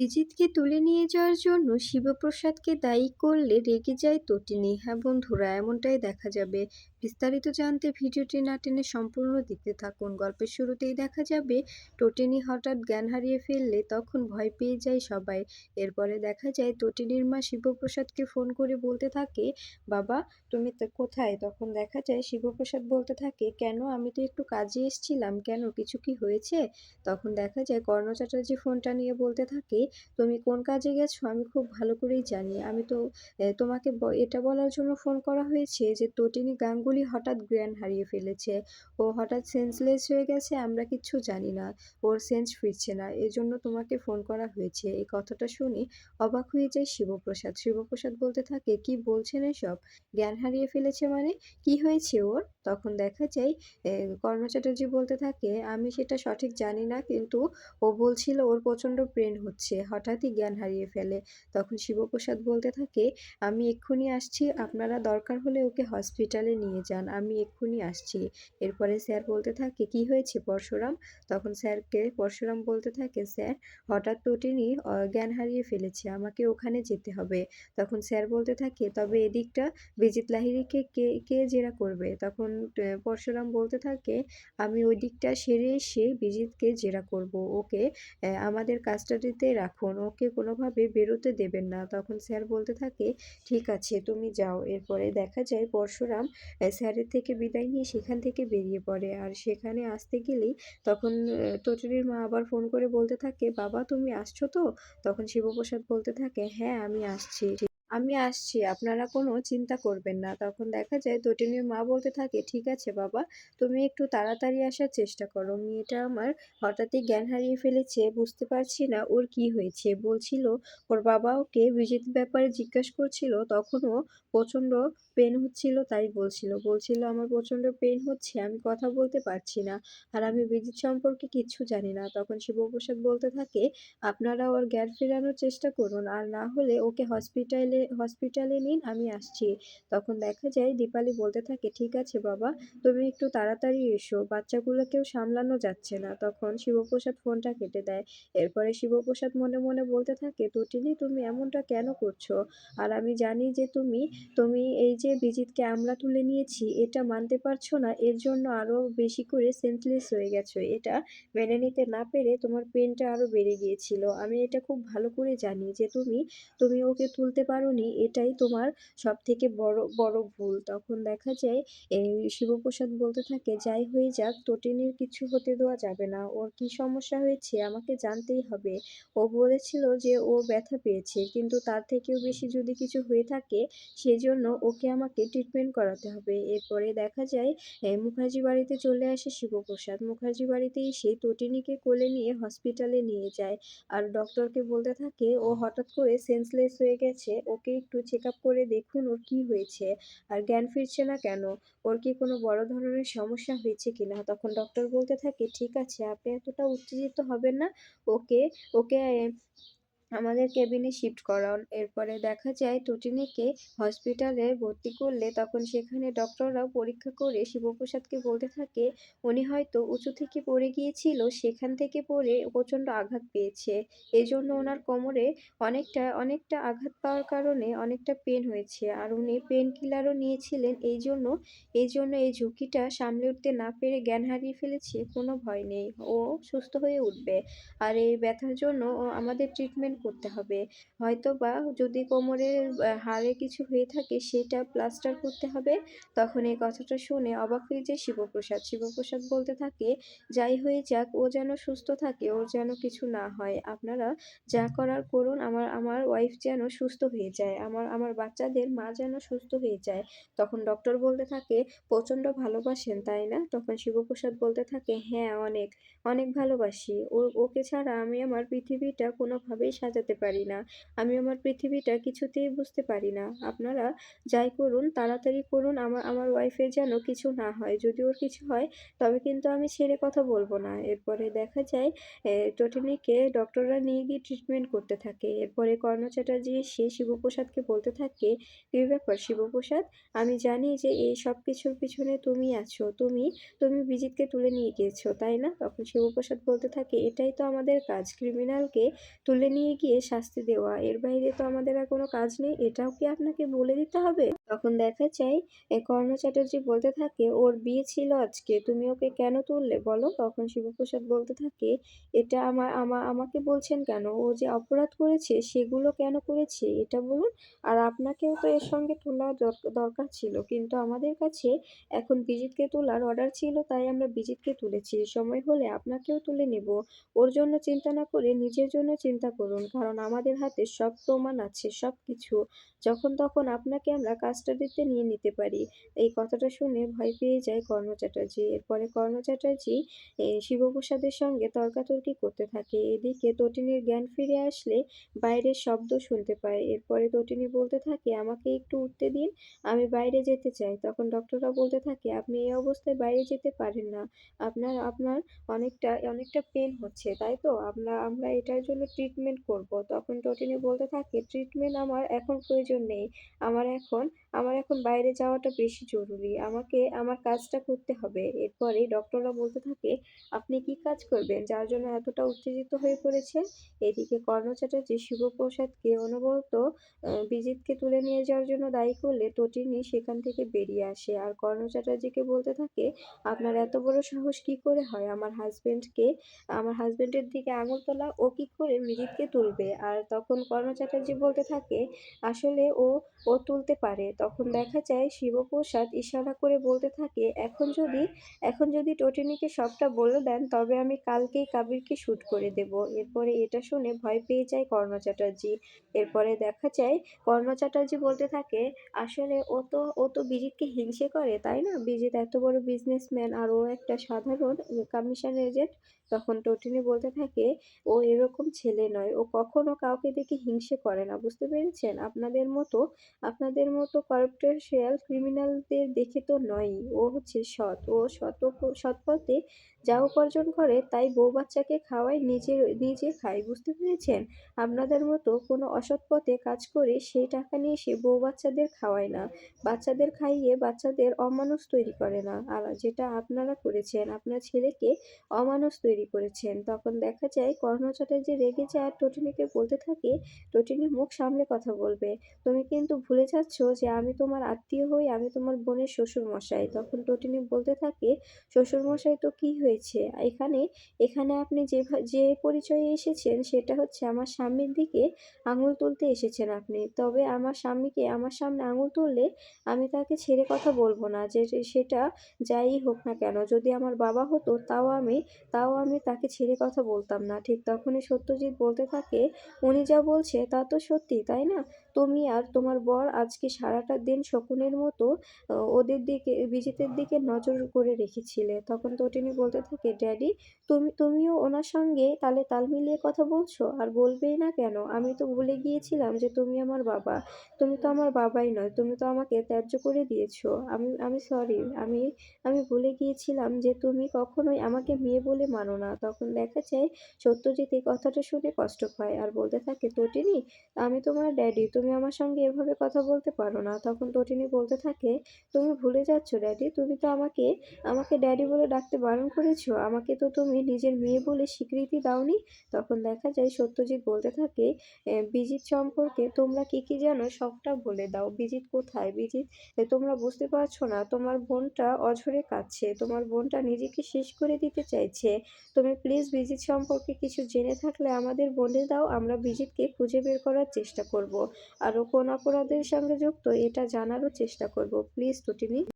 বিজিতকে তুলে নিয়ে যাওয়ার জন্য শিবপ্রসাদকে দায়ী করলে রেগে যায় তটিনী হ্যাঁ বন্ধুরা, এমনটাই দেখা যাবে। বিস্তারিত জানতে ভিডিওটি না টেনে সম্পূর্ণ দেখতে থাকুন। গল্পের শুরুতেই দেখা যাবে তটিনী হঠাৎ জ্ঞান হারিয়ে ফেললে তখন ভয় পেয়ে যায় সবাই। এরপরে দেখা যায় তটিনীর মা শিবপ্রসাদকে ফোন করে বলতে থাকে, বাবা, তুমি কোথায়? তখন দেখা যায়, শিবপ্রসাদ বলতে থাকে, কেন? আমি তো একটু কাজে এসেছিলাম, কেন? কিছু কি হয়েছে? তখন দেখা যায়, কর্ণ চ্যাটার্জি ফোনটা নিয়ে বলতে থাকে, তুমি কোন কাজে গেছো? আমি খুব ভালো করেই জানি। আমি তো তোমাকে এটা বলার জন্য ফোন করা হয়েছে যে তটিনী গাঙ্গুলি হঠাৎ জ্ঞান হারিয়ে ফেলেছে। ও হঠাৎ সেন্সলেস হয়ে গেছে, আমরা কিচ্ছু জানি না। ওর সেন্স ফিরছে না, এজন্য তোমাকে ফোন করা হয়েছে। এই কথাটা শুনে অবাক হয়ে যায় শিবপ্রসাদ। শিবপ্রসাদ বলতে থাকে, কি বলছেন এসব? জ্ঞান হারিয়ে ফেলেছে মানে? কি হয়েছে ওর? তখন দেখা যায় কর্ণ চ্যাটার্জি বলতে থাকে, আমি সেটা সঠিক জানি না, কিন্তু ও বলছিল ওর প্রচণ্ড ব্রেন হচ্ছে, হঠাৎই জ্ঞান হারিয়ে ফেলে। তখন শিবপ্রসাদ বলতে থাকে, আমি এক্ষুনি আসছি, আপনারা দরকার হলে ওকে হসপিটালে নিয়ে যান, আমি এক্ষুনি আসছি। এরপরে স্যার বলতে থাকে, কি হয়েছে পরশুরাম? তখন স্যারকে পরশুরাম বলতে থাকে, স্যার, হঠাৎ তটিনি জ্ঞান হারিয়ে ফেলেছে, আমাকে ওখানে যেতে হবে। তখন স্যার বলতে থাকে, তবে এদিকটা বিজিত লাহিড়িকে কে কে জেরা করবে? তখন পরশুরাম বলতে থাকে, আমি ওই দিকটা সেরে এসে বিজিতকে জেরা করব। ওকে আমাদের কাস্টাডিতে রাখুন। ওকে কোনোভাবে বেরোতে দেবেন না। তখন স্যার বলতে থাকে, ঠিক আছে, তুমি যাও। এরপরে দেখা যায় পরশুরাম স্যারের থেকে বিদায় নিয়ে সেখান থেকে বেরিয়ে পড়ে। আর সেখানে আসতে গেলেই তখন তচুরির মা আবার ফোন করে বলতে থাকে, বাবা, তুমি আসছো তো? তখন শিবপ্রসাদ বলতে থাকে হ্যাঁ আমি আসছি। আমি আসছি, আপনারা কোনো চিন্তা করবেন না। তখন দেখা যায় তটিনীর মা বলতে থাকে, ঠিক আছে বাবা, তুমি একটু তাড়াতাড়ি আসার চেষ্টা করো। মেয়েটা আমার হঠাৎই জ্ঞান হারিয়ে ফেলেছে, বুঝতে পারছি না ওর কি হয়েছে। বলছিল, ওর বাবা ওকে বিজিত ব্যাপারে জিজ্ঞাসা করছিল, তখনও প্রচণ্ড পেন হচ্ছিল তাই বলছিল। বলছিল, আমার প্রচণ্ড পেন হচ্ছে, আমি কথা বলতে পারছি না, আর আমি বিজিত সম্পর্কে কিচ্ছু জানি না। তখন শিবপ্রসাদ বলতে থাকে, আপনারা ওর জ্ঞান ফেরানোর চেষ্টা করুন, আর না হলে ওকে হসপিটালে হসপিটালে নিন, আমি আসছি। তখন দেখা যায় দীপালি বলতে থাকে, ঠিক আছে বাবা, তুমি একটু তাড়াতাড়ি এসো, বাচ্চাগুলোকেও সামলানো যাচ্ছে না। তখন শিবপ্রসাদ ফোনটা কেটে দেয়। এরপরে শিবপ্রসাদ মনে মনে বলতে থাকে তটিনি তুমি এমনটা কেন করছ? আর আমি জানি যে তুমি তুমি এই যে বিজিতকে আমরা তুলে নিয়েছি, এটা মানতে পারছ না, এর জন্য আরও বেশি করে সেন্সলেস হয়ে গেছো। এটা মেনে নিতে না পেরে তোমার পেনটা আরও বেড়ে গিয়েছিল। আমি এটা খুব ভালো করে জানি যে তুমি তুমি ওকে তুলতে পারোনি এটাই তোমার সব থেকে বড় বড় ভুল। তখন দেখা যায় শিবপ্রসাদ বলতে থাকে, যাই হয়ে যাক, তটিনীর কিছু হতে দেওয়া যাবে না। ওর কি সমস্যা হয়েছে? আমাকে জানতেই হবে। ও বলেছিল যে ও ব্যথা পেয়েছে, কিন্তু তার থেকেও বেশি যদি কিছু হয়ে থাকে, সেজন্য ওকে আমাকে ট্রিটমেন্ট করাতে হবে। এরপরে দেখা যায় মুখার্জি বাড়িতে চলে আসে শিবপ্রসাদ। মুখার্জি বাড়িতেই সেই তটিনীকে কোলে নিয়ে হসপিটালে নিয়ে যায়। আর ডক্টরকে বলতে থাকে, ও হঠাৎ করে সেন্সলেস হয়ে গেছে। ওকে একটু চেক আপ করে দেখুন ওর কি হয়েছে। আর জ্ঞান ফিরছে না কেন? ওর কি কোনো বড় ধরনের সমস্যা হয়েছে কিনা? তখন ডক্টর বলতে থাকে, ঠিক আছে, আপনি এতটা উত্তেজিত হবেন না। ওকে ওকে আমাদের কেবিনে শিফট করান। এরপরে দেখা যায় তটিনীকে হসপিটালে ভর্তি করলে তখন সেখানে ডক্টররাও পরীক্ষা করে শিবপ্রসাদকে বলতে থাকে, উনি হয়তো উঁচু থেকে পড়ে গিয়েছিল, সেখান থেকে পড়ে প্রচণ্ড আঘাত পেয়েছে। এই জন্য ওনার কোমরে অনেকটা অনেকটা আঘাত পাওয়ার কারণে অনেকটা পেন হয়েছে। আর উনি পেন কিলারও নিয়েছিলেন। এই জন্য এই জন্য এই ঝুঁকিটা সামলে উঠতে না পেরে জ্ঞান হারিয়ে ফেলেছে, কোনো ভয় নেই। ও সুস্থ হয়ে উঠবে। আর এই ব্যথার জন্য ও আমাদের ট্রিটমেন্ট করতে হবে। হয়তো বা যদি কোমরের হাড়ে কিছু হয়ে থাকে সেটা প্লাস্টার করতে হবে। তখন এই কথাটা শুনে অবাক হয়ে যায় শিবপ্রসাদ। শিবপ্রসাদ বলতে থাকে, যাই হয়ে যাক, ও যেন সুস্থ থাকে, ওর যেন কিছু না হয়। আপনারা যা করার করুন, আমার আমার ওয়াইফ যেন সুস্থ হয়ে যায়। আমার আমার বাচ্চাদের মা যেন সুস্থ হয়ে যায়। তখন ডক্টর বলতে থাকে, প্রচণ্ড ভালোবাসেন, তাই না? তখন শিবপ্রসাদ বলতে থাকে হ্যাঁ অনেক অনেক ভালোবাসি। ও, ওকে ছাড়া আমি আমার পৃথিবীটা কোনোভাবেই সাজাতে পারি না। আমি আমার পৃথিবীটা কিছুতেই বুঝতে পারি না। আপনারা যাই করুন, তাড়াতাড়ি করুন, আমার আমার ওয়াইফের যেন কিছু না হয়। যদি ওর কিছু হয়, তবে কিন্তু আমি ছেড়ে কথা বলব না। এরপরে দেখা যায় টোটেনিকে ডক্টররা নিয়ে গিয়ে ট্রিটমেন্ট করতে থাকে। এরপরে কর্ণ চ্যাটার্জি সে শিবপ্রসাদকে বলতে থাকে, কী ব্যাপার শিবপ্রসাদ? আমি জানি যে এই সব কিছুর পিছনে তুমি আছো। তুমি তুমি বিজিতকে তুলে নিয়ে গিয়েছো, তাই না? তখন শিবপ্রসাদ বলতে থাকে, এটাই তো আমাদের কাজ। ক্রিমিনালকে তুলে নিয়ে গিয়ে শাস্তি দেওয়া। এর বাইরে তো আমাদের আর কোনো কাজ নেই, এটাও কি আপনাকে বলে দিতে হবে? তখন দেখা এ কর্ণ চ্যাটার্জি বলতে থাকে, ওর বিয়ে ছিল আজকে, তুমি ওকে কেন তুললে? বলো। তখন শিবপ্রসাদ বলতে থাকে, এটা আমার আমা, আমাকে বলছেন কেন? ও যে অপরাধ করেছে, সেগুলো কেন করেছে? এটা বলুন। আর আপনাকেও তো এর সঙ্গে তোলা দর- দরকার ছিল। কিন্তু আমাদের কাছে এখন বিজিতকে তোলার অর্ডার ছিল, তাই আমরা বিজিতকে তুলেছি। সময় হলে আপনাকেও তুলে নেব। ওর জন্য চিন্তা না করে নিজের জন্য চিন্তা করুন। কারণ আমাদের হাতে সব প্রমাণ আছে সব কিছু যখন তখন আপনাকে আমরা কাস্টাডিতে নিয়ে নিতে পারি। এই কথাটা শুনে ভয় পেয়ে যায় কর্ণ চ্যাটার্জি। এরপরে কর্ণ চ্যাটার্জি শিবপ্রসাদের সঙ্গে তর্কাতর্কি করতে থাকে। এদিকে তটিনীর জ্ঞান ফিরে আসলে বাইরের শব্দ শুনতে পায়। এরপরে তটিনী বলতে থাকে, আমাকে একটু উঠতে দিন, আমি বাইরে যেতে চাই। তখন ডক্টররা বলতে থাকে, আপনি এই অবস্থায় বাইরে যেতে পারেন না। আপনার আপনার অনেকটা অনেকটা পেন হচ্ছে, তাই তো? আমরা আমরা এটার জন্য ট্রিটমেন্ট করব। তখন টটিনি বলতে থাকে ট্রিটমেন্ট আমার এখন প্রয়োজন নেই। আমার এখন আমার এখন বাইরে যাওয়াটা বেশি জরুরি। আমাকে, আমার কাজটা করতে হবে। এরপরে ডক্টররা বলতে থাকে, আপনি কি কাজ করবেন যার জন্য এতটা উত্তেজিত হয়ে পড়েছেন? এদিকে কর্ণ শিবপ্রসাদকে অনবরত বিজিতকে তুলে নিয়ে যাওয়ার জন্য দায়ী করলে তটিনী সেখান থেকে বেরিয়ে আসে। আর কর্ণ বলতে থাকে, আপনার এত বড় সাহস কি করে হয়? আমার হাজবেন্ডকে আমার হাজবেন্ডের দিকে আঙুল তোলা ও কি করে বিজিতকে তুলবে আর তখন কর্ণ চ্যাটার্জি বলতে থাকে, আসলে ও ও তুলতে পারে। তখন দেখা যায় শিবপ্রসাদ ইশারা করে বলতে থাকে, এখন যদি এখন যদি টটিনিকে সবটা বলে দেন, তবে আমি কালকেই কাবিরকে শ্যুট করে দেব। এরপরে এটা শুনে ভয় পেয়ে যায় কর্ণ চ্যাটার্জি। এরপরে দেখা যায় কর্ণ চ্যাটার্জি বলতে থাকে, আসলে ও তো ও তো বিজিতকে হিংসে করে, তাই না? বিজিত এত বড় বিজনেসম্যান আর ও একটা সাধারণ কমিশন এজেন্ট তখন টটিনি বলতে থাকে, ও এরকম ছেলে নয়, ও কখনো কাউকে দেখে হিংসে করে না, বুঝতে পেরেছেন? আপনাদের মতো আপনাদের মতো কর্পোরেশিয়াল ক্রিমিনালদের দেখে তো নয়ই। ও হচ্ছে সৎ। ও সৎ সৎ পথে যা উপার্জন করে, তাই বউ বাচ্চাকে খাওয়ায় নিজে নিজে খায়, বুঝতে পেরেছেন? আপনাদের মতো কোনো অসৎ পথে কাজ করে সেই টাকা নিয়ে সে বউ বাচ্চাদের খাওয়ায় না। বাচ্চাদের খাইয়ে বাচ্চাদের অমানুষ তৈরি করে না। আর যেটা আপনারা করেছেন, আপনার ছেলেকে অমানুষ তৈরি করেছেন। তখন দেখা যায় কর্ণ যে রেগে যায় আর টটিনিকে বলতে থাকে টটিনি মুখ সামলে কথা বলবে। তুমি কিন্তু ভুলে যাচ্ছ যে আমি তোমার আত্মীয় হই, আমি তোমার বোনের শ্বশুর মশাই তখন টটিনি বলতে থাকে শ্বশুর মশাই তো কি হয়েছে? এখানে এখানে আপনি যে যে পরিচয়ে এসেছেন সেটা হচ্ছে আমার স্বামীর দিকে আঙুল তুলতে এসেছেন আপনি। তবে আমার স্বামীকে, আমার সামনে আঙুল তুললে আমি তাকে ছেড়ে কথা বলব না যে সেটা যাই হোক না কেন। যদি আমার বাবা হতো তাও আমি তাও আমি তাকে ছেড়ে কথা বলতাম না। ঠিক তখনই সত্যজিৎ বলতে থাকে, উনি যা বলছে তা তো সত্যি, তাই না? তুমি আর তোমার বর আজকে সারাটা দিন শকুনের মতো ওদের দিকে, বিজিতের দিকে নজর করে রেখেছিলে। তখন তটিনী বলতে থাকে, ড্যাডি, তুমি, তুমিও ওনার সঙ্গে তালে তাল মিলিয়ে কথা বলছো? আর বলবেই না কেন? আমি তো ভুলে গিয়েছিলাম যে তুমি আমার বাবা। তুমি তো আমার বাবাই নয়, তুমি তো আমাকে ত্যায্য করে দিয়েছ। আমি আমি সরি আমি আমি ভুলে গিয়েছিলাম যে তুমি কখনোই আমাকে মেয়ে বলে মানো না। তখন দেখা যায়, সত্যজিৎ এই কথাটা শুনে কষ্ট পায় আর বলতে থাকে, তটিনী, আমি তোমার ড্যাডি, তুমি আমার সঙ্গে এভাবে কথা বলতে পারো না। তখন তটিনী বলতে থাকে তুমি ভুলে যাচ্ছ ড্যাডি। তুমি তো আমাকে আমাকে ড্যাডি বলে ডাকতে বারণ করেছ। আমাকে তো তুমি নিজের মেয়ে বলে স্বীকৃতি দাওনি। তখন দেখা যায় সত্যজিৎ বলতে থাকে "এ, বিজিত সম্পর্কে তোমরা কি কি জানো সবটা বলে দাও। বিজিত কোথায়? বিজিত এ, তোমরা বুঝতে পারছ না। তোমার বোনটা অঝরে কাঁদছে। তোমার বোনটা নিজেকে শেষ করে দিতে চাইছে। তুমি প্লিজ বিজিত সম্পর্কে কিছু জেনে থাকলে আমাদের বলে দাও। আমরা বিজিতকে খুঁজে বের করার চেষ্টা করব। আরও কোন অপরাধের সঙ্গে যুক্ত এটা জানারও চেষ্টা করব। প্লিজ টুটিনি